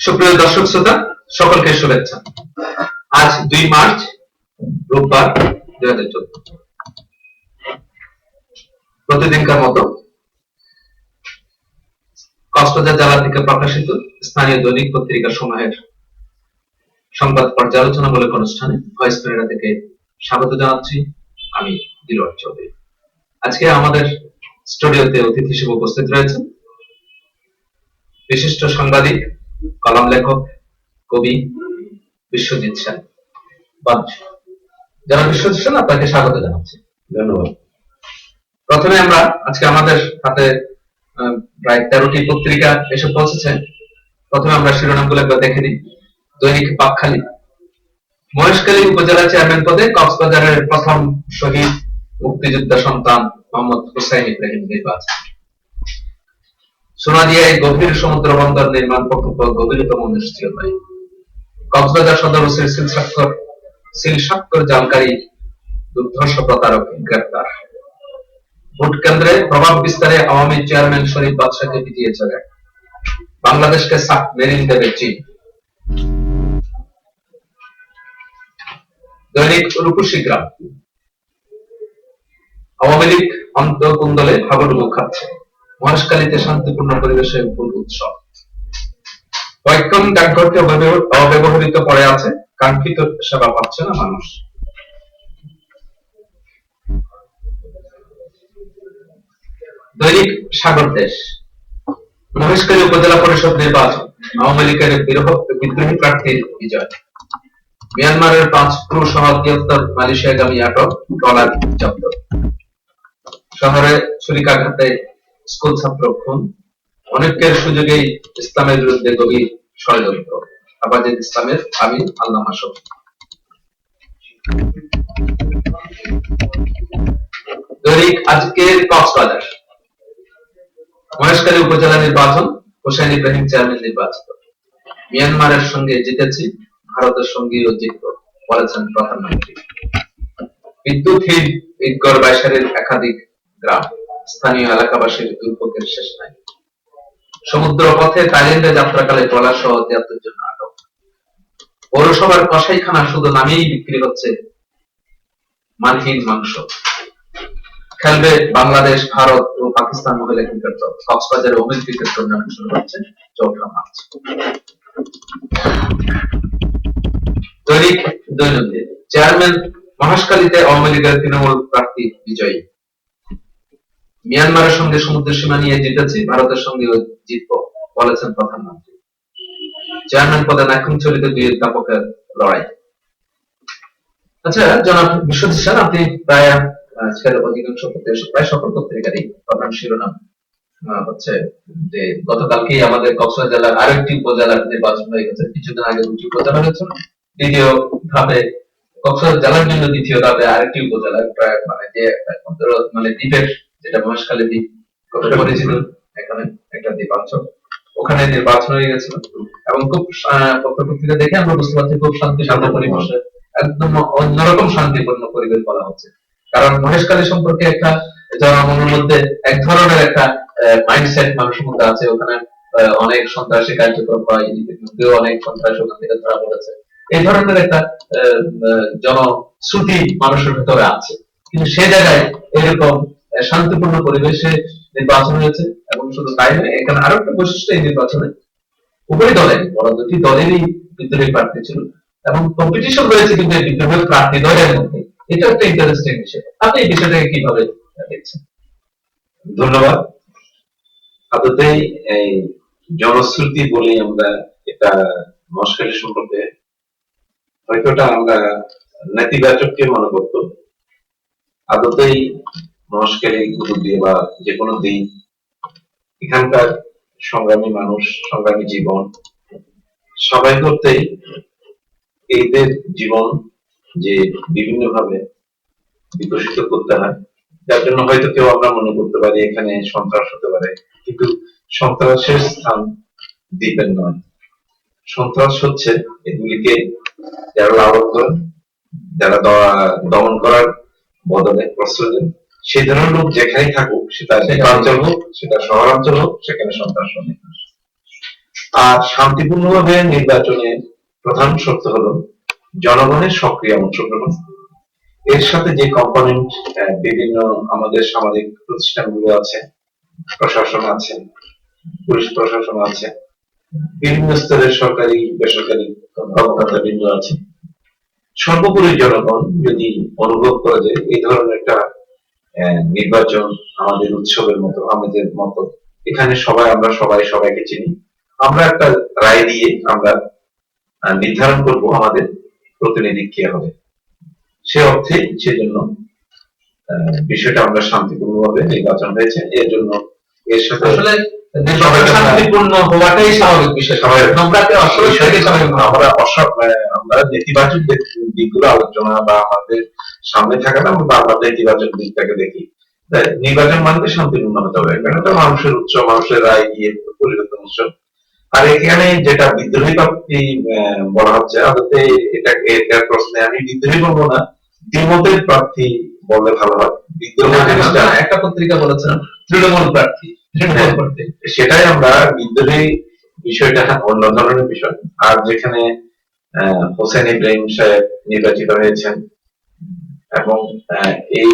সুপ্রিয় দর্শক শ্রোতা, সকলকে শুভেচ্ছা। আজ দুই মার্চ, রোববার, দুই হাজার চোদ্দ। প্রতিদিনকার মতো কক্সবাজার জেলা থেকে প্রকাশিত স্থানীয় দৈনিক পত্রিকা সমূহের সংবাদ পর্যালোচনামূলক অনুষ্ঠানে ভয়েস প্রেরণা থেকে স্বাগত জানাচ্ছি আমি দিলওয়ার চৌধুরী। আজকে আমাদের স্টুডিওতে অতিথি হিসেবে উপস্থিত রয়েছেন বিশিষ্ট সাংবাদিক কলম লেখক কবি বিশ্বজিৎ সেন যারা বিশ্বজিৎ সেন আপনাকে স্বাগত জানাচ্ছি। ধন্যবাদ। প্রথমে আমরা আজকে আমাদের হাতে প্রায় তেরোটি পত্রিকা এসে পৌঁছেছে। প্রথমে আমরা শিরোনামগুলো একবার দেখে নিই। দৈনিক পাকখালী। মহেশখালী উপজেলা চেয়ারম্যান পদে কক্সবাজারের প্রথম শহীদ মুক্তিযোদ্ধা সন্তান মোহাম্মদ হুসাইন ইব্রাহিম নির্বাচন সোনাদিয়ায় গভীর সমুদ্র বন্দর নির্মাণ প্রকল্প গভীরতম নিশ্চয়তায় কক্সবাজার সদর সিল স্বাক্ষর সিল স্বাক্ষর জালকারী দুর্ধর্ষ প্রতারক গ্রেপ্তার। ভোট কেন্দ্রে প্রভাব বিস্তারে আওয়ামী চেয়ারম্যান শরীফ বাদশাকে পিটিয়ে চলে বাংলাদেশকে সাক মেরিন দেবে চীন। দৈনিক রূপসী গ্রাম। আওয়ামী লীগ অন্তকুন্দলে হাবুডুবু খাচ্ছে। মহেশখালীতে শান্তিপূর্ণ পরিবেশে ফুল উৎসব। কয়েকক্ষণ ডাকঘরটি অব্যবহৃত পড়ে আছে, কাঙ্ক্ষিত সেবা পাচ্ছে না মানুষ। দৈনিক সাগর দেশ। মহেশকালী উপজেলা পরিষদ নির্বাচন, আওয়ামী লীগের বিদ্রোহী প্রার্থীর বিজয়। মিয়ানমারের পাঁচ ক্রু সহ তিয়াত্তর মালয়েশিয়াগামী আটক ডলার জব্দ। শহরে ছুরিকাঘাতে স্কুল ছাত্র খুন অনেকের সুযোগেই ইসলামের বিরুদ্ধে গভীর ষড়যন্ত্র। আবাজিদ ইসলামের আমির আল্লামা শফি দৈনিক আজকের কক্সবাজার। উপজেলা নির্বাচন হোসেন ইব্রাহিম চেয়ারম্যান নির্বাচিত। মিয়ানমারের সঙ্গে জিতেছি, ভারতের সঙ্গেও জিতব, বলেছেন প্রধানমন্ত্রী। বিদ্যুৎহীন ইটগড় বাইশারের একাধিক গ্রাম। স্থানীয় এলাকাবাসীর দুর্ভোগের শেষ নাই। সমুদ্র পথে থাইল্যান্ডে যাত্রাকালে ট্রলার সহ তিয়াত্তর জন আটক। পৌরসভার কসাইখানা শুধু নামেই বিক্রি হচ্ছে মানহীন মাংস। খেলবে বাংলাদেশ, ভারত ও পাকিস্তান মহিলা ক্রিকেট দল। কক্সবাজারে ওমেন ক্রিকেট টুর্নামেন্ট শুরু হচ্ছে চৌঠা মার্চ। দৈনিক দৈনন্দিন। চেয়ারম্যান মহেশখালীতে আওয়ামী লীগের তৃণমূল প্রার্থী বিজয়ী। মিয়ানমারের সঙ্গে সমুদ্র সীমা নিয়ে জিতেছি, ভারতের সঙ্গেও জিতব, বলেছেন প্রধানমন্ত্রী। চেয়ারম্যান পদে নাকুম চলিত দুই দাপকের লড়াই। আচ্ছা জনাব বিশ্বজিৎ স্যার, আপনি প্রায় আজকের অধিকাংশ প্রায় সকল পত্রিকারই প্রধান শিরোনাম হচ্ছে যে গতকালকেই আমাদের কক্সবাজার জেলার আরেকটি উপজেলার নির্বাচন হয়ে গেছে। কিছুদিন আগে দুটি উপজেলা হয়েছে দ্বিতীয় ধাপে কক্সবাজার জেলার জন্য দ্বিতীয় ধাপে আরেকটি উপজেলা প্রায় মানে যে মানে দ্বীপের যেটা মহেশখালী দ্বীপ পরিচিত এখানে একটা দ্বীপাঞ্চল ওখানে নির্বাচন হয়ে গেছিল। এবং খুব পত্র-পত্রিকা দেখে আমরা বুঝতে পারছি খুব শান্তি শান্ত পরিবেশে, একদম অন্যরকম শান্তিপূর্ণ পরিবেশ বলা হচ্ছে। কারণ মহেশখালী সম্পর্কে একটা জনমনের মধ্যে এক ধরনের একটা মাইন্ডসেট মানুষের মধ্যে আছে। ওখানে অনেক সন্ত্রাসী কার্যক্রম হয়, ইতিমধ্যেও অনেক সন্ত্রাস ওখান থেকে ধরা পড়েছে। এই ধরনের একটা জনশ্রুতি মানুষের ভেতরে আছে। কিন্তু সে জায়গায় এরকম শান্তিপূর্ণ পরিবেশে নির্বাচন হয়েছে এবং শুধু তাই নয়, এখানে আরও একটা বৈশিষ্ট্য এই নির্বাচনে। উভয় দলের বড় দুটি দলেরই বিদ্রোহী প্রার্থী ছিল এবং কম্পিটিশন রয়েছে কিন্তু এই বিদ্রোহী প্রার্থী দলের মধ্যে। এটা একটা ইন্টারেস্টিং বিষয়। আপনি এই বিষয়টাকে কীভাবে দেখছেন? ধন্যবাদ। আদতেই এই জনশ্রুতি বলি আমরা এটা মস্কারি সম্পর্কে হয়তোটা আমরা নেতিবাচককে মনে করত আদতেই মস্কারি কুতুবদি বা যে কোনো দিন এখানকার সংগ্রামী মানুষ, সংগ্রামী জীবন, সবাই করতেই এদের জীবন যে বিভিন্ন ভাবে বিকশিত করতে হয়, যার জন্য হয়তো কেউ আমরা মনে করতে পারি এখানে সন্ত্রাস হতে পারে, কিন্তু সন্ত্রাসের স্থান দ্বীপের নয়। সন্ত্রাস হচ্ছে এগুলিকে যারা লালন করে, যারা দমন করার বদলে প্রশ্রয় দেন সেই ধরনের লোক যেখানে থাকুক সেটা গ্রামাঞ্চল হোক, সেটা শহরাঞ্চল হোক, সেখানে সন্ত্রাস হবে আর শান্তিপূর্ণভাবে নির্বাচনের প্রধান শর্ত হলো জনগণের সক্রিয় অংশগ্রহণ। এর সাথে যে কম্পোনেন্ট বিভিন্ন আমাদের সামাজিক প্রতিষ্ঠানগুলো আছে, প্রশাসন আছে, পুলিশ প্রশাসন আছে, বিভিন্ন স্তরের সরকারি, বেসরকারি কর্মকর্তাবৃন্দ আছে। সর্বোপরি জনগণ যদি অনুভব করা যায় এই ধরনের একটা নির্বাচন আমাদের উৎসবের মতো আমাদের মতো। এখানে সবাই আমরা সবাই সবাইকে চিনি। আমরা একটা রায় দিয়ে আমরা নির্ধারণ করব আমাদের প্রতিনিধি কে হবে। সে অর্থে সেজন্য বিষয়টা আমরা শান্তিপূর্ণভাবে নির্বাচন হয়েছে। এর জন্য এর সাথে আসলে শান্তিপূর্ণ হওয়াটাই স্বাভাবিক বিষয়। স্বাভাবিক। আমরা আমরা নেতিবাচক দিকগুলো আলোচনা বা আমাদের সামনে থাকা না বা আমরা নেতিবাচক দিকটাকে দেখি। নির্বাচন মানতে শান্তিপূর্ণ হতে হবে। কারণ এটা মানুষের উৎসব মানুষের রায় দিয়ে পরিবর্তন উৎসব আর এখানে যেটা বিদ্রোহী প্রাপ্তি বলা হচ্ছে আদতে এটা এটার প্রশ্নে আমি বিদ্রোহী বলব না দ্বিমতের প্রার্থী বললে ভালো হয়। বিদ্রোহ জিনিসটা একটা পত্রিকা বলেছেন তৃণমূল প্রার্থী। তৃণমূল প্রার্থী। সেটাই আমরা বিদ্রোহী বিষয়টা অন্য ধরনের বিষয়। আর যেখানে হোসেন ইব্রাহিম সাহেব নির্বাচিত হয়েছেন। এবং এই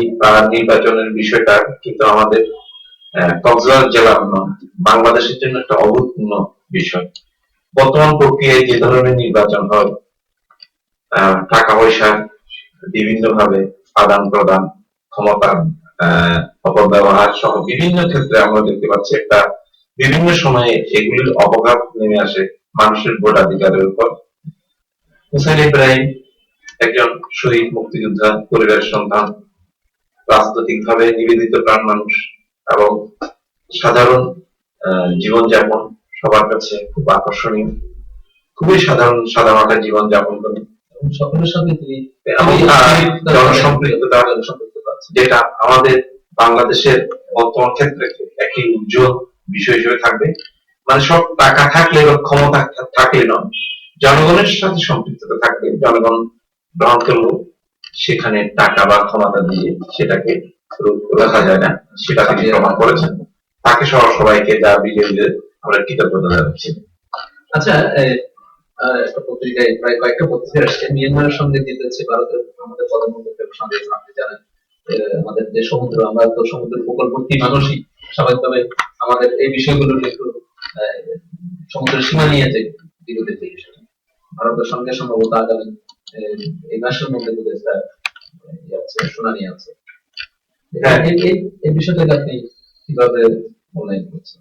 নির্বাচনের বিষয়টা কিন্তু আমাদের কক্সবাজার জেলার নয়, বাংলাদেশের জন্য একটা অভূতপূর্ণ বিষয়। বর্তমান প্রক্রিয়ায় যে ধরনের নির্বাচন হয় টাকা পয়সা বিভিন্ন ভাবে আদান প্রদান ক্ষমতার অপব্যবহার সহ বিভিন্ন ক্ষেত্রে আমরা দেখতে পাচ্ছি একটা বিভিন্ন সময়ে এগুলির অবঘাত নেমে আসে মানুষের ভোটাধিকারের উপর। হুসেন ইব্রাহিম একজন শহীদ মুক্তিযোদ্ধা পরিবারের সন্তান রাজনৈতিক ভাবে নিবেদিত প্রাণ মানুষ এবং সাধারণ জীবনযাপন সবার কাছে খুব আকর্ষণীয়। খুবই সাধারণ সাধারণ একটা জীবনযাপন করেন সকলের সাথে তিনি জনসম্পৃক্ততা যেটা আমাদের বাংলাদেশের বর্তমান ক্ষেত্রে একটি উজ্জ্বল বিষয় হিসেবে থাকবে। মানে সব টাকা থাকলে বা ক্ষমতা থাকলে নয় জনগণের সাথে সম্পৃক্ততা থাকবে, জনগণ গ্রহণ করল সেখানে টাকা বা ক্ষমতা দিয়ে সেটাকে রাখা যায় না, সেটা তিনি প্রমাণ করেছেন। তাকে সহ সবাইকে যা বিজয়ীদের আমরা কৃতজ্ঞতা জানাচ্ছি। আচ্ছা পত্রিকায় প্রায় কয়েকটা পত্রিকা আসছে। মিয়ানমারের সঙ্গে জিতেছে ভারতের আমাদের সঙ্গে আপনি জানেন আমাদের যে সমুদ্র, আমরা তো সমুদ্রের উপকূলবর্তী মানুষই স্বাভাবিকভাবে আমাদের এই বিষয়গুলো একটু সমুদ্রের সীমা নিয়ে যে বিরোধের যে বিষয়টা ভারতের সঙ্গে সম্ভবত আগামী এই মাসের মধ্যে বোধহয় ইয়ে শুনানি আছে। এই- এই এই বিষয়টাকে আপনি কীভাবে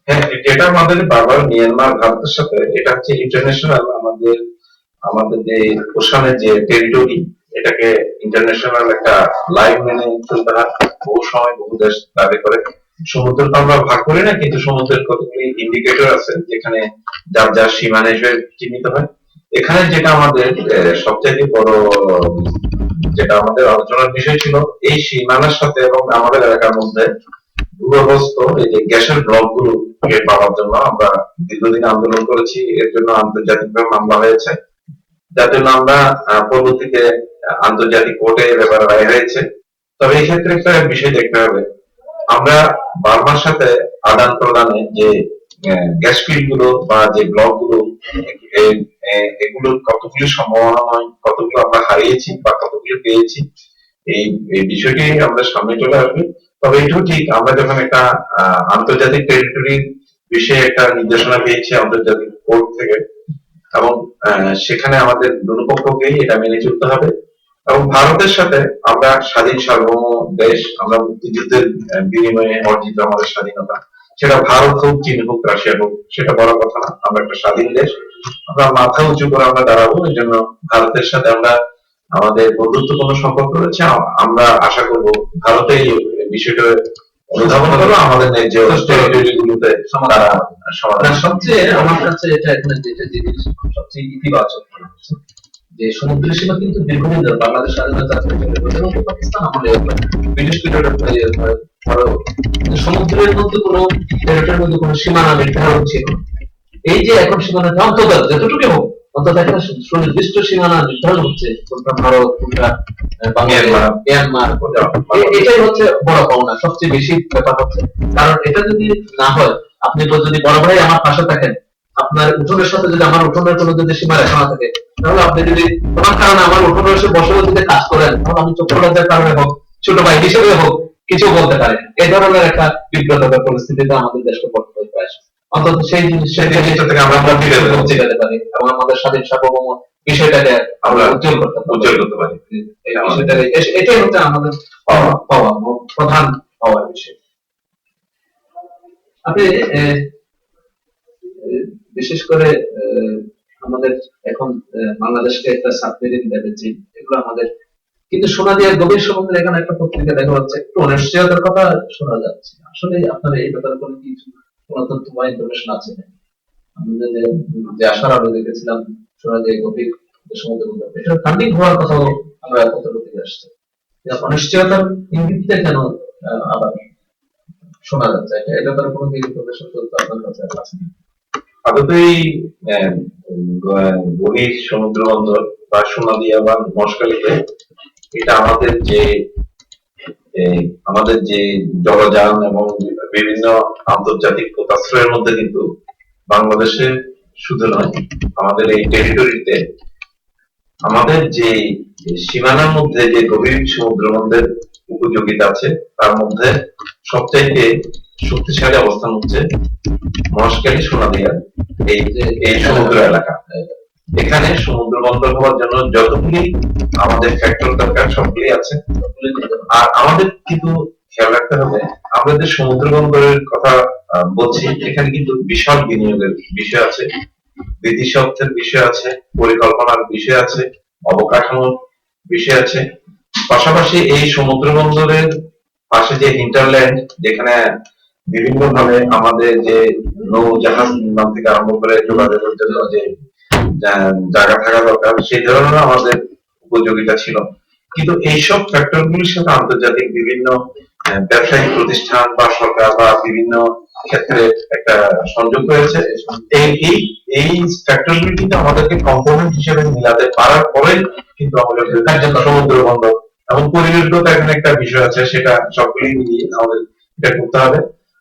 হ্যাঁ যেটা আমাদের বারবার মিয়ানমার ভারতের সাথে এটা হচ্ছে ইন্টারন্যাশনাল আমাদের আমাদের যে ওশানের যে টেরিটরি এটাকে ইন্টারন্যাশনাল একটা লাইন মেনে চলতে হয়। বহু সময় বহু দেশ দাবি করে। সমুদ্র তো আমরা ভাগ করি না কিন্তু সমুদ্রের কতগুলি ইন্ডিকেটর আছে যেখানে যার যার সীমানা হিসেবে চিহ্নিত হয়। এখানে যেটা আমাদের সবচাইতে বড়, যেটা আমাদের আলোচনার বিষয় ছিল, এই সীমানার সাথে এবং আমাদের এলাকার মধ্যে ভূগর্ভস্থ এই যে গ্যাসের ব্লকগুলো পাওয়ার জন্য আমরা দীর্ঘদিন আন্দোলন করেছি, এর জন্য আন্তর্জাতিকভাবে মামলা হয়েছে, যার জন্য আমরা পরবর্তীতে আন্তর্জাতিক কোর্টে এ ব্যাপারে রায় হয়েছে। তবে এই ক্ষেত্রে একটা বিষয় দেখতে হবে, আমরা বার্মার সাথে আদান প্রদানে যে গ্যাস ফিল্ডগুলো বা যে ব্লকগুলো, এ- এ- কতগুলি সম্ভাবনা নয় কতগুলো আমরা হারিয়েছি বা কতগুলো পেয়েছি, এই বিষয়টি আমাদের সামনে চলে আসবে। তবে এটাও ঠিক, আমরা যখন একটা আন্তর্জাতিক টেরিটরির বিষয়ে একটা নির্দেশনা পেয়েছি আন্তর্জাতিক কোর্ট থেকে, এবং সেখানে আমাদের দুপক্ষকেই এটা মেনে চলতে হবে। এবং ভারতের সাথে আমরা স্বাধীন সার্বভৌম দেশ, আমরা মুক্তিযুদ্ধের বিনিময়ে অর্জিত আমাদের স্বাধীনতা। সেটা ভারত হোক, চীন হোক, রাশিয়া হোক, সেটা বড় কথা না। আমরা একটা স্বাধীন দেশ। আমরা মাথা উঁচু করে আমরা দাঁড়াবো, এই জন্য ভারতের সাথে আমরা আমাদের বন্ধুত্বপূর্ণ সম্পর্ক রয়েছে। আমরা আশা করব ভারতে এই বিষয়টা আমাদের যে সমুদ্রের সীমা কিন্তু সমুদ্রের মধ্যে কোনো মধ্যে কোনো সীমানা নির্ধারণ ছিল। এই যে এখন সীমানা অন্তত যতটুকু হোক অন্তত একটা সুনির্দিষ্ট সীমানা নির্ধারণ হচ্ছে কোনটা ভারত কোনটা মিয়ানমার। এটাই হচ্ছে বড় পাওনা সবচেয়ে বেশি ব্যাপার হচ্ছে। কারণ এটা যদি না হয় আপনি তো যদি বড় ভাই আমার পাশে থাকেন আপনার উঠোনের সাথে যদি আমার উঠোনের কোনো যদি সীমা রেখা না থাকে তাহলে আপনি যদি তোমার কারণে আমার উঠোনে এসে বসে যদি কাজ করেন তাহলে আমি চোখ লজ্জার কারণে হোক ছোট ভাই হিসেবে হোক কিছু বলতে পারে। এই ধরনের একটা বিব্রতকর পরিস্থিতিতে আমাদের দেশকে পড়তে হতে পারে অন্তত সেই সেই জিনিসটা থেকে আমরা মুক্তি পেতে পারি। এবং আমাদের স্বাধীন সার্বভৌম বিষয়টাকে আমরা উজ্জ্বল করতে উজ্জ্বল করতে পারি এ- এটাই হচ্ছে আমাদের পাওয়া প্রধান পাওয়ার বিষয় আপনি এ, এ, বিশেষ করে এ, আমাদের এখন এ, বাংলাদেশকে একটা সাবমেরিন লেভেলজি এগুলো আমাদের কিন্তু সোনা দিয়ে গভীর সমুদ্রে এখানে একটা পত্রিকা দেখা যাচ্ছে একটু অনিশ্চয়তার কথা শোনা যাচ্ছে। আসলে আপনার এই ব্যাপারে কোনো কিছু কোনো তথ্য ইনফরমেশন আছে যে আশার আলো দেখেছিলাম গভীর এটা ফান্ডিং হওয়ার কথাও আমরা আসছে। অনিশ্চয়তার ইঙ্গিতটা কেন আবার শোনা যাচ্ছে? এটা এই ব্যাপারে কোনো তথ্য আপনার কাছে আছে আদতেই আহ, গভীর সমুদ্র বন্দর বা সোনাদিয়া বা মশকালিতে এটা আমাদের যে আমাদের যে জলযান এবং বিভিন্ন আন্তর্জাতিক পোতাশ্রয়ের মধ্যে কিন্তু বাংলাদেশে শুধু নয়, আমাদের এই টেরিটরিতে আমাদের যে সীমানার মধ্যে যে গভীর সমুদ্র বন্দরের উপযোগিতা আছে, তার মধ্যে সবচাইতে শক্তিশালী অবস্থান হচ্ছে মহেশখালী সোনাদিয়া, এই এই সমুদ্র এলাকা। এখানে সমুদ্র বন্দর হওয়ার জন্য যতগুলি আমাদের ফ্যাক্টর দরকার সবগুলি আছে। আর আমাদের কিন্তু খেয়াল রাখতে হবে, আমরা যে সমুদ্র বন্দরের কথা বলছি, এখানে কিন্তু বিশাল বিনিয়োগের বিষয় আছে। অর্থের বিষয় আছে, পরিকল্পনার বিষয় আছে, অবকাঠামোর বিষয় আছে। পাশাপাশি এই সমুদ্র বন্দরের পাশে যে হিন্টারল্যান্ড যেখানে বিভিন্ন ভাবে আমাদের যে নৌ জাহাজ নির্মাণ থেকে আরম্ভ করে যোগাযোগের জন্য যে জায়গা থাকা দরকার সেই ধরনের আমাদের উপযোগিতা ছিল। কিন্তু এইসব ফ্যাক্টর গুলির সাথে আন্তর্জাতিক বিভিন্ন ব্যবসায়িক প্রতিষ্ঠান বা সরকার বা বিভিন্ন ক্ষেত্রে একটা সংযোগ রয়েছে। এই এই এই ফ্যাক্টর গুলি কিন্তু আমাদেরকে কম্পোনেন্ট হিসেবে মিলাতে পারার পরে কিন্তু আমাদের সমুদ্র বন্দর এবং পরিবেশগত এখানে একটা বিষয় আছে, সেটা সবগুলি মিলিয়ে আমাদের এটা করতে হবে।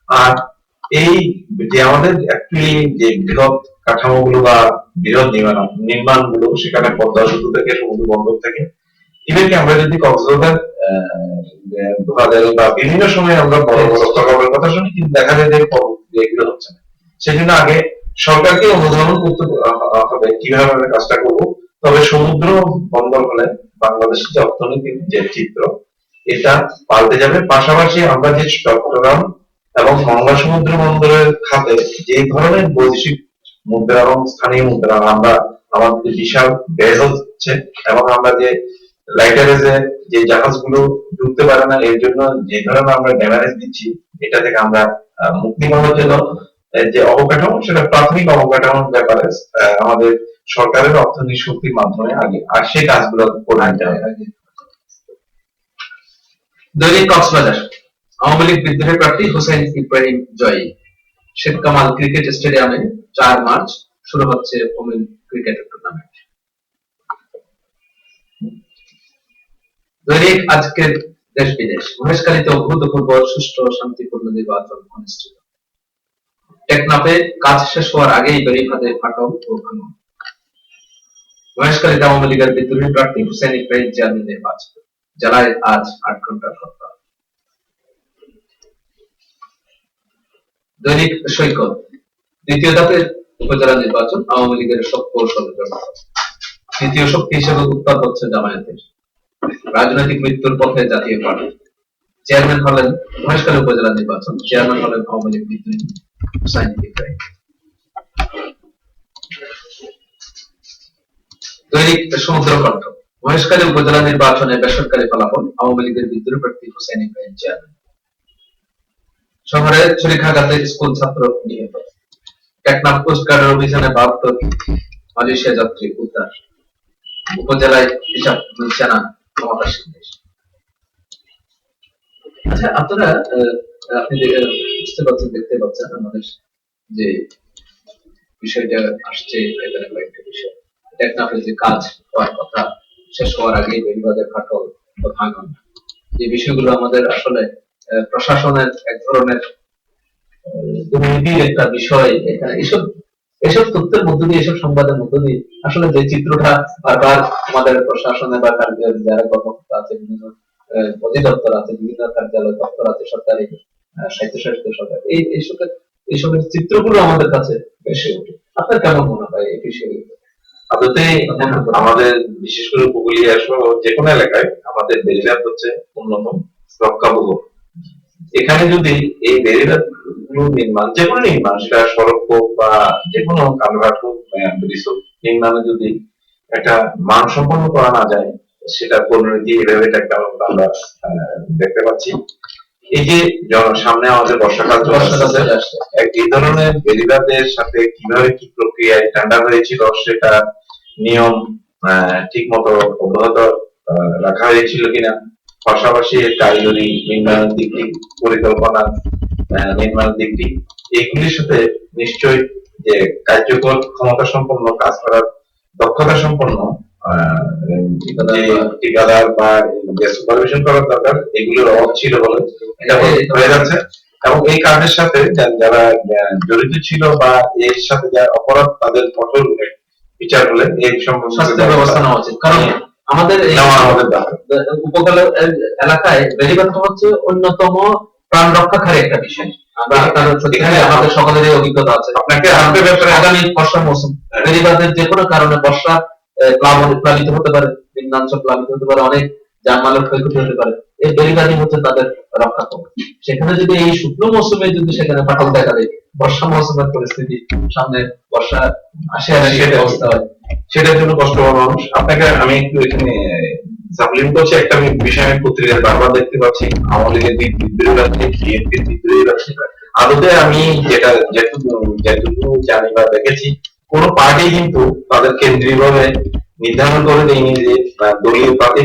আর এই যে আমাদের অ্যাকচুয়ালি যে বৃহৎ কাঠামোগুলো বা বৃহৎ নির্মাণ নির্মাণগুলো সেখানে পদ্মা সেতু থেকে সমুদ্র বন্দর থেকে। ইভেন আমরা যদি কক্সবাজার আহ, বা বিভিন্ন সময় আমরা বড় বড় প্রকল্পের কথা শুনি কিন্তু দেখা যায় যে পরবর্তীতে এগুলো হচ্ছে না। সেই জন্য আগে সরকারকে অনুধাবন করতে হবে কীভাবে আমরা কাজটা করব। তবে সমুদ্র বন্দর হলে বাংলাদেশের যে অর্থনৈতিক যে চিত্র এটা পাল্টে যাবে। পাশাপাশি আমরা যে চট্টগ্রাম এবং মংলা সমুদ্র বন্দরের খাতে যে ধরনের বৈদেশিক মুদ্রা এবং স্থানীয় মুদ্রা, আমরা আমাদের বিশাল ব্যয় হচ্ছে, এবং আমরা যে লাইটারেজে যে জাহাজগুলো ঢুকতে পারে না, এর জন্য যে ধরনের আমরা ড্যামারেজ দিচ্ছি, এটা থেকে আমরা মুক্তি পাওয়ার জন্য যে অবকাঠামো, সেটা প্রাথমিক ব্যাপারে আমাদের সরকারের অর্থনৈতিক শক্তির মাধ্যমে আগে, আর সেই কাজগুলো করে হবে দৈনিক কক্সবাজার, আওয়ামী লীগ প্রার্থী হোসেন ইব্রাহিম জয়ী, শেখ কামাল ক্রিকেট স্টেডিয়ামে চার মার্চ শুরু হচ্ছে ওমেন ক্রিকেট টুর্নামেন্ট দৈনিক আজকের দেশ বিদেশ। মহেশখালীতে অভূতপূর্ব সুষ্ঠু শান্তিপূর্ণ নির্বাচন অনুষ্ঠিত। টেকনাফে কাজ শেষ হওয়ার আগেই বেরিফাতে ফাটল ও ভাঙন। মহেশখালীতে আওয়ামী লীগের বিদ্রোহী প্রার্থী হোসেন ইব্রাহিম জিয়াদের নির্বাচন জেলায় আজ আট ঘণ্টার সপ্তাহ দৈনিক সৈকত। দ্বিতীয় ধাপের উপজেলা নির্বাচন, আওয়ামী লীগের সব কৌশলের জন্য। তৃতীয় শক্তি হিসেবে উত্তাপ হচ্ছে জামায়াতের। রাজনৈতিক মৃত্যুর পথে জাতীয় পার্টি। চেয়ারম্যান হলেন মহেশখালী উপজেলা নির্বাচন, চেয়ারম্যান হলেন আওয়ামী লীগ বিদ্রোহী হুসাইন দৈনিক সমুদ্র কণ্ঠ। মহেশখালী উপজেলা নির্বাচনে বেসরকারি ফলাফল, আওয়ামী লীগের বিদ্রোহী প্রার্থী হুসেন ইব্রাহিম চেয়ারম্যান। শহরে ছুরিকাঘাতে স্কুল ছাত্র নিহত। অভিযানে মালয়েশিয়া যাত্রী উদ্ধার। উপজেলায় হিসাব আচ্ছা আপনারা আপনি বুঝতে পারছেন, দেখতে পাচ্ছেন আমাদের যে বিষয়টা আসছে, এখানে কয়েকটা বিষয়। টেকনাফের যে কাজ হওয়ার কথা, শেষ হওয়ার আগে বেরিবাদের ফাটল বা ভাঙন। যে বিষয়গুলো আমাদের আসলে প্রশাসনের এক ধরনের দুর্নীতির একটা বিষয় এখানে এসব এসব তথ্যের মধ্য দিয়ে এসব সংবাদের মধ্য দিয়ে আসলে যে চিত্রটা বারবার আমাদের প্রশাসনে বা কার্যালয়ে যারা কর্মকর্তা আছে বিভিন্ন অধিদপ্তর আছে বিভিন্ন কার্যালয় দপ্তর আছে সরকারি আহ, স্বায়ত্ত শাসিত সরকার এই এইসবের এইসবের চিত্রগুলো আমাদের কাছে বেশি ওঠে। আপনার কেমন মনে হয় এই বিষয়ে? আদতে আমাদের বিশেষ করে উপকূলীয় সহ যে কোনো এলাকায় আমাদের বেরিবাদ হচ্ছে অন্যতম রক্ষাবহ এখানে যদি এই গুলো নির্মাণ যে কোনো নির্মাণ সেটা সড়ক হোক বা যে কোনো কালভার্ট হোক নির্মাণে যদি একটা মান সম্পন্ন করা না যায় সেটা পরিণতি এভাবে আমরা দেখতে পাচ্ছি। এই যে সামনে আমাদের বর্ষাকাল চলে আসছে এক- এই ধরনের বেরিবাদের সাথে কীভাবে কি প্রক্রিয়ায় ঠান্ডা হয়েছিল সেটা নিয়ম ঠিক মতো অব্যাহত রাখা হয়েছিল কিনা পাশাপাশি কারিগরি নির্মাণের দিকটি পরিকল্পনা নির্মাণের দিকটি এগুলির সাথে নিশ্চয়ই যে কার্যকর ক্ষমতা সম্পন্ন কাজ করার দক্ষতা সম্পন্ন ঠিকাদার বা যে সুপারভিশন করার দরকার এগুলোর অভাব ছিল বলে এটা হয়ে। যাচ্ছে। এবং এই কাজের সাথে যারা জড়িত ছিল বা এর সাথে যারা অপরাধ তাদের কঠোর বিচার হলে এই সম্পর্কে ব্যবস্থা নেওয়া উচিত। কারণ আমাদের উপকূল এলাকায় বেড়িবাঁধটা হচ্ছে অন্যতম প্রাণ রক্ষাকারী একটা বিষয়। আমাদের সকলেরই অভিজ্ঞতা আছে। আপনাকে ব্যাপারে আগামী বর্ষা মৌসুম হ্যাঁ। বেড়িবাঁধের যে কোনো কারণে বর্ষা প্লাবন প্লাবিত হতে পারে নিম্নাঞ্চল প্লাবিত হতে পারে অনেক যানমালের ক্ষয়ক্ষতি হতে পারে এই বেড়িবাঁধই হচ্ছে তাদের রক্ষা কবচ সেখানে যদি এই শুকনো মৌসুমে যদি সেখানে ফাটল দেখা দেয় বর্ষা মৌসুমের পরিস্থিতি সামনে বর্ষা আসে আসে সেটাই। অবস্থা হয়। সেটার জন্য কষ্ট হওয়া মানুষ। আপনাকে আমি একটু এখানে সাবলিম করছি। একটা বিষয় আমি পত্রিকায় বারবার দেখতে পাচ্ছি। আওয়ামী লীগের দিক বিদ্রোহী আছে বিএনপির বিদ্রোহী আছে। আদতে আমি যেটা যেটুকু যেটুকু জানি বা দেখেছি কোন পার্টি কিন্তু তাদের কেন্দ্রীয় ভাবে নির্ধারণ করে দেয়নি যে দলীয় প্রার্থী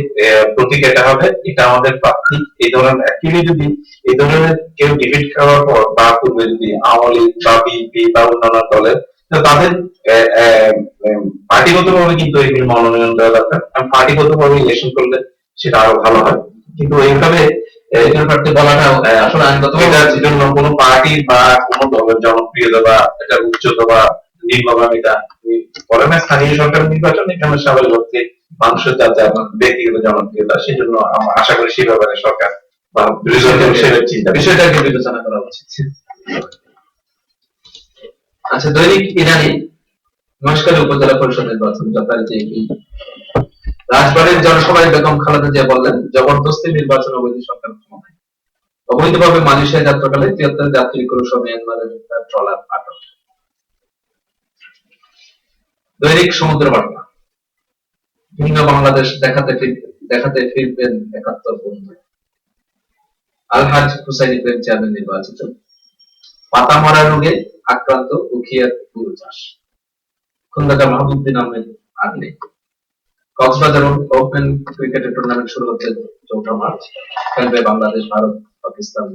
প্রতীক এটা হবে। এটা আমাদের প্রার্থী এই ধরনের অ্যাকচুয়ালি যদি এই ধরনের কেউ ডিবেট করার পর বা পূর্বে যদি আওয়ামী লীগ বা বিএনপি বা অন্যান্য দলের তাদের পার্টিগত ভাবে কিন্তু এগুলি মনোনয়ন দেওয়া দরকার। কারণ পার্টিগত ভাবে ইলেকশন করলে সেটা আরও ভালো হয়। কিন্তু এইভাবে একজন প্রার্থী বলাটা আসলে আইনগত এটার জন্য কোনো পার্টি বা কোনো দলের জনপ্রিয়তা বা এটা উচ্চতা বা নিম্নগামিতা করে না স্থানীয় সরকার নির্বাচন এখানে স্বাভাবিক অর্থে মানুষের যা যা ব্যক্তিগত জনপ্রিয়তা সেই জন্য আশা করি সেই ব্যাপারে সরকার বা বিরোধী দল হিসেবে চিন্তা বিষয়টাকে বিবেচনা করা উচিত। আচ্ছা দৈনিক ইরানি মহেশখালী উপজেলা পরিষদ নির্বাচন যথারীতি রাজবাড়ির জনসভায় বেগম খালেদা জিয়া বললেন জবরদস্তি নির্বাচন অবৈধ সরকার ক্ষমতায় অবৈধভাবে মালয়েশিয়া যাত্রাকালে তিয়াত্তর যাত্রী ক্রু সহ মিয়ানমারের ট্রলার আটক। দৈনিক সমুদ্র বার্তা। ভিন্ন বাংলাদেশ দেখাতে দেখাতে ফিরবেন একাত্তর বন্ধু। আলহাজ হুসাইন চেয়ারম্যান নির্বাচিত। পাতা মরা রোগে আক্রান্ত উখিয়ার গরু চাষ। খন্দকার মাহবুদ্দিন আহমেদ আর নেই। কক্সবাজার ওপেন ক্রিকেট টুর্নামেন্ট শুরু হচ্ছে চৌঠা মার্চ। খেলবে বাংলাদেশ, ভারত, পাকিস্তান।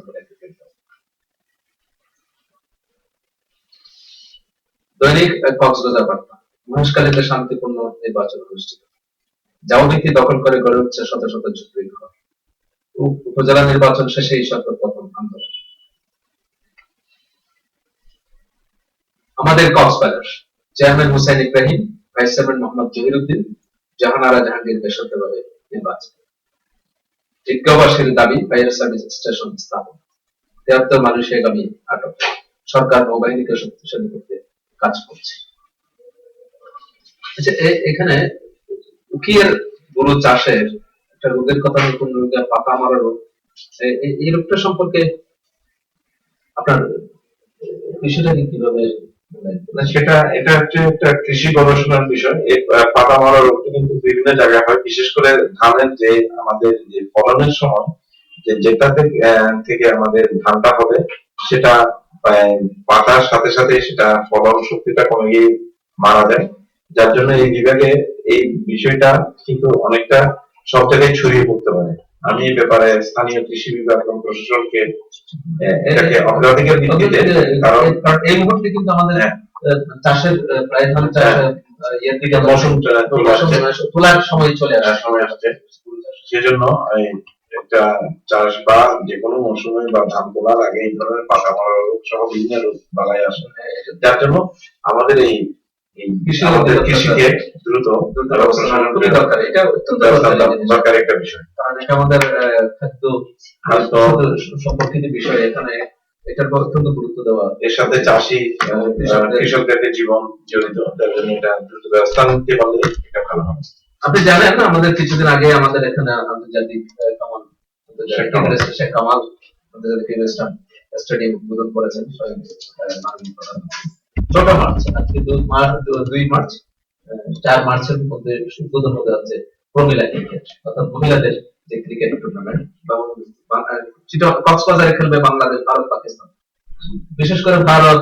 দৈনিক কক্সবাজার বার্তা। মহেশখালীতে শান্তিপূর্ণ নির্বাচন অনুষ্ঠিত। যাওদিকে দখল করে গড়ে উঠছে শত শত ঝুঁকির ঘর উপজেলা নির্বাচন শেষে এই সরকার প্রথম আন্দোলন। আমাদের Cox's Bazar, chairman Hussain Ibrahim, vice chairman Mohammad Zahiruddin, Jahanara Jahangir বেসরকারিভাবে নির্বাচিত বিজ্ঞবাসীর দাবি, ফায়ার সার্ভিস স্টেশন স্থাপন। তিয়াত্তর মালয়েশিয়াগামী আটক। সরকার নৌবাহিনীকে শক্তিশালী করতে কাজ করছে। আচ্ছা এখানে উকিয়ের চাষের একটা রোগের কথা নতুন রোগের পাতা মারা রোগ এই রোগটা সম্পর্কে আপনার কীভাবে সেটা, এটা হচ্ছে একটা কৃষি গবেষণার বিষয়। এই পাতা মরা রোগটা কিন্তু বিভিন্ন জায়গায় হয়। বিশেষ করে ধানের যে আমাদের যে ফলনের সময়, যে যেটা থেকে আমাদের ধানটা হবে, সেটা পাতার সাথে সাথে সেটা ফলন শক্তিটা কমে গিয়ে মারা যায়। যার জন্য এই বিভাগে এই বিষয়টা কিন্তু অনেকটা সব জায়গায় ছড়িয়ে পড়তে পারে আমি এই ব্যাপারে স্থানীয় কৃষি বিভাগ এবং প্রশাসনকে এটাকে অগ্রাধিকার দিতে কারণ এই মুহূর্তে কিন্তু আমাদের হ্যাঁ। চাষের প্রায় ধান চাষ হ্যাঁ। ইয়ের দিকে মৌসুম। তোলার সময় চলে আসে আহ, সময় আসছে সেজন্য একটা চাষ বা যে কোনো মৌসুমে বা ধান তোলার আগে এই ধরনের পাতা মরা রোগ সহ বিভিন্ন রোগ বালাই আসে যার জন্য আমাদের এই কৃষিকে দ্রুত দরকার এটা অত্যন্ত দরকারি একটা বিষয় কারণ এটা আমাদের খাদ্য সম্পর্কিত বিষয় এখানে এটার অত্যন্ত গুরুত্ব দেওয়া এর সাথে চাষি কৃষকদের- কৃষকদের জীবন জড়িত যার জন্য এটা দ্রুত ব্যবস্থা নিতে পারলে এটা ভালো হবে আপনি জানেন না আমাদের কিছুদিন আগে আমাদের এখানে আন্তর্জাতিক কামাল শেখ কামাল। আন্তর্জাতিক স্টেডিয়াম উদ্বোধন করেছেন স্বয়ং। ছোট মার্চ, আজকে দুই মার্চ চার মার্চের মধ্যে উদ্বোধন হতে যাচ্ছে প্রমিলা ক্রিকেট। অর্থাৎ মহিলাদের যে ক্রিকেট টুর্নামেন্ট কক্সবাজারে খেলবে বাংলাদেশ, ভারত, পাকিস্তান। বিশেষ করে ভারত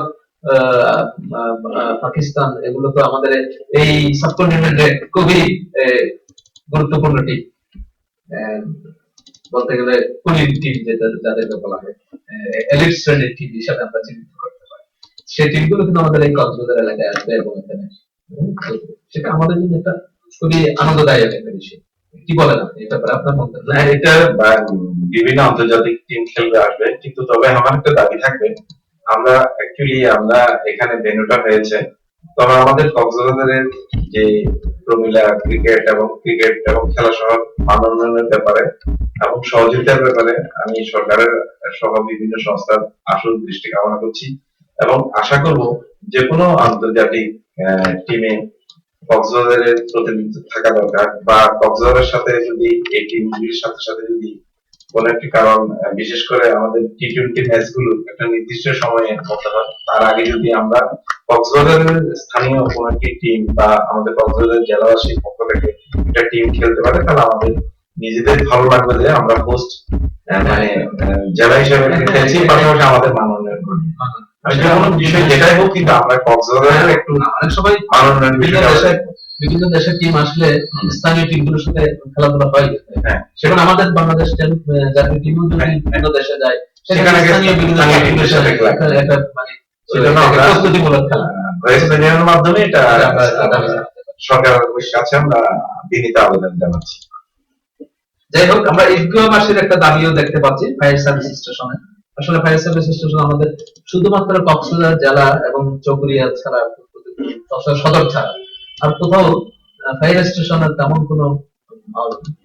পাকিস্তান, এগুলো তো আমাদের এই সাবকন্টিনেন্টে খুবই গুরুত্বপূর্ণ টিম বলতে গেলে কুলিন টিম যেটা যাদেরকে বলা হয়। এলিট শ্রেণির টিম হিসাবে আমরা পারি কিন্তু আমাদের এই কক্সবাজার এলাকায় আসবে এবং এখানে সেটা আমাদের জন্য একটা খুবই আনন্দদায়ক একটা বিষয়। কি বলেন আপনি ব্যাপারে? আপনার মন্তব্য? না, এটা বিভিন্ন আন্তর্জাতিক টিম খেলবে, আসবে। কিন্তু তবে আমার একটা দাবি থাকবে। আমরা অ্যাকচুয়ালি আমরা এখানে ভেন্যুটা হয়েছে। তবে আমাদের কক্সবাজারের যে প্রমিলা ক্রিকেট এবং ক্রিকেট এবং খেলা সহ মান উন্নয়নের ব্যাপারে এবং সহযোগিতার ব্যাপারে আমি সরকারের সহ বিভিন্ন সংস্থার আসল দৃষ্টি কামনা করছি। এবং আশা করব যে কোনো আন্তর্জাতিক টিমে কক্সবাজারের প্রতিনিধিত্ব থাকা দরকার বা কক্সবাজারের সাথে যদি এই টিমগুলির সাথে সাথে যদি কোন একটি কারণ বিশেষ করে আমাদের টি টোয়েন্টি ম্যাচগুলো একটা নির্দিষ্ট সময়ে হতে হয় তার আগে যদি আমরা কক্সবাজারের স্থানীয় কোন একটি টিম বা আমাদের কক্সবাজার জেলাবাসীর পক্ষ থেকে একটা টিম খেলতে পারে, তাহলে আমাদের নিজেদের ভালো লাগবে যে আমরা হোস্ট মানে জেলা হিসেবে খেলছি, পাশাপাশি আমাদের মান উন্নয়ন কোনো বিষয় যেটাই হোক কিন্তু আমরা কক্সবাজারের একটু অনেক সময় বিভিন্ন বিষয়টা বিভিন্ন দেশের টিম আসলে স্থানীয় টিমগুলোর সাথে খেলাধুলা হয়। হ্যাঁ। সেখানে আমাদের বাংলাদেশ জাতীয় যদি হ্যাঁ, বিভিন্ন দেশে যায় সেখানে স্থানীয় বিভিন্ন টিমের সাথে খেলা। মানে প্রস্তুতিমূলক খেলা। মাধ্যমে এটা এটা আমরা কাছে বিনীত আবেদন জানাচ্ছি। যাই হোক আমরা একটা দাবিও দেখতে পাচ্ছি ফায়ার সার্ভিস স্টেশনে আসলে ফায়ার সার্ভিস স্টেশন আমাদের শুধুমাত্র কক্সবাজার জেলা এবং চকরিয়া ছাড়া সদর ছাড়া। আর কোথাও ফায়ার স্টেশনের তেমন কোনো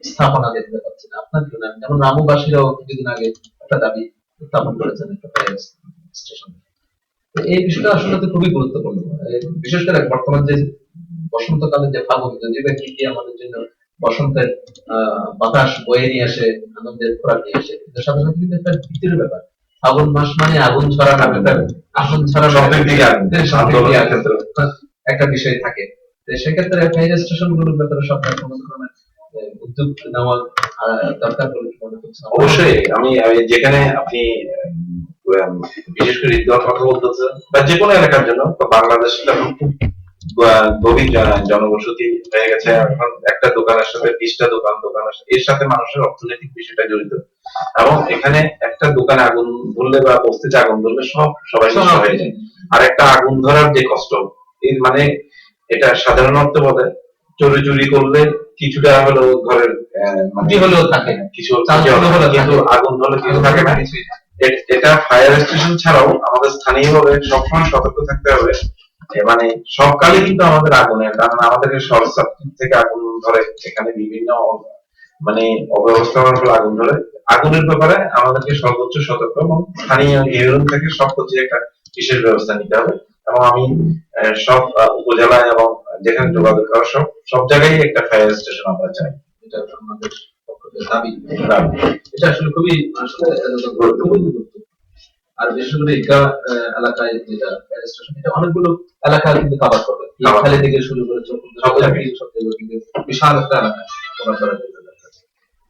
স্থাপনা দেখতে পাচ্ছি না। আপনার কি মনে যেমন রামুবাসীরাও কিছুদিন আগে একটা দাবি উত্থাপন করেছেন একটা ফায়ার স্টেশন এই বিষয়টা আসলে তো খুবই গুরুত্বপূর্ণ। বিশেষ করে বর্তমান যে বসন্তকালে যে ফাগুন যে ব্যক্তি আমাদের জন্য বসন্তের বাতাস বয়ে নিয়ে আসে, আনন্দের খোরাক নিয়ে আসে সাথে কিন্তু একটা ভীতির ব্যাপার। ফাগুন মাস মানে আগুন ছড়ানো আগুন ছড়ানো একটা বিষয় থাকে। সেক্ষেত্রে ফায়ার স্টেশনগুলোর ব্যাপারে সরকার কোনো ধরনের উদ্যোগ নেওয়া আহ, দরকার বলে মনে করছেন? অবশ্যই। আমি যেখানে আপনি বিশেষ করে ঈদগাহ কথা বলতেছেন বা যে কোনো এলাকার জন্য বাংলাদেশ খুব গভীর জনবসতি হয়ে গেছে। এখন একটা দোকানের সাথে বিশটা দোকান দোকানের সাথে এর সাথে মানুষের অর্থনৈতিক বিষয়টা জড়িত। এবং এখানে একটা দোকানে আগুন ধরলে বা বস্তিতে আগুন ধরলে সব সবাই নিঃস্ব হয়ে যায়। আর একটা আগুন ধরার যে কষ্ট এর মানে এটা সাধারণ অর্থে বলে চুরি চুরি করলে কিছুটা হলো ঘরের আহ, মানে হলেও থাকে। কিছু কিছু কিন্তু আগুন ধরলে কিছু থাকে না। এটা ফায়ার স্টেশন ছাড়াও আমাদের স্থানীয়ভাবে সবসময় সতর্ক থাকতে হবে। এ মানে সবকালে কিন্তু আমাদের আগুনের কারণ আমাদের শর্ট সার্কিট থেকে আগুন ধরে, এখানে বিভিন্ন মানে অব্যবস্থাপনার আগুন ধরে। আগুনের ব্যাপারে আমাদেরকে সর্বোচ্চ সতর্ক এবং স্থানীয় ইউনিয়ন থেকে সব কিছু একটা বিশেষ ব্যবস্থা নিতে হবে। এবং আমি সব উপজেলায় এবং যেখানে যোগাযোগ করা সব সব জায়গায় একটা ফায়ার স্টেশন আমরা চাই। এটা আমাদের। এটা আসলে খুবই আসলে খুবই আর বিশেষ করে ইকা এলাকায় যেটা স্টেশন এটা অনেকগুলো এলাকা কিন্তু কভার করবে খালি থেকে শুরু করে কিন্তু বিশাল একটা এলাকা কভার করা যেতে পারে।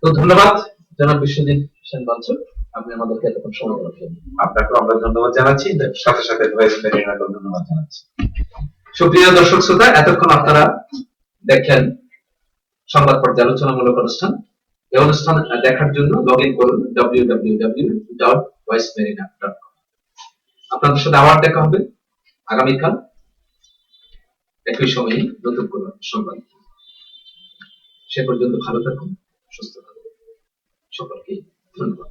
তো ধন্যবাদ জনাব বিশ্বজিৎ সেন বাঞ্চল আপনি আমাদেরকে এতক্ষণ সময় দেওয়ার জন্য। আমরা ধন্যবাদ জানাচ্ছি সাথে সাথে ভয়েস ধন্যবাদ জানাচ্ছি। সুপ্রিয় দর্শক শ্রোতা এতক্ষণ আপনারা দেখলেন সংবাদ পর্যালোচনামূলক অনুষ্ঠান। এই অনুষ্ঠান দেখার জন্য লগ ইন করুন ডাব্লিউ কম আপনাদের সাথে আবার দেখা হবে আগামীকাল। একই সময়ে নতুন কোন সংবাদ। সে পর্যন্ত ভালো থাকুন, সুস্থ থাকুন। সকলকে ধন্যবাদ।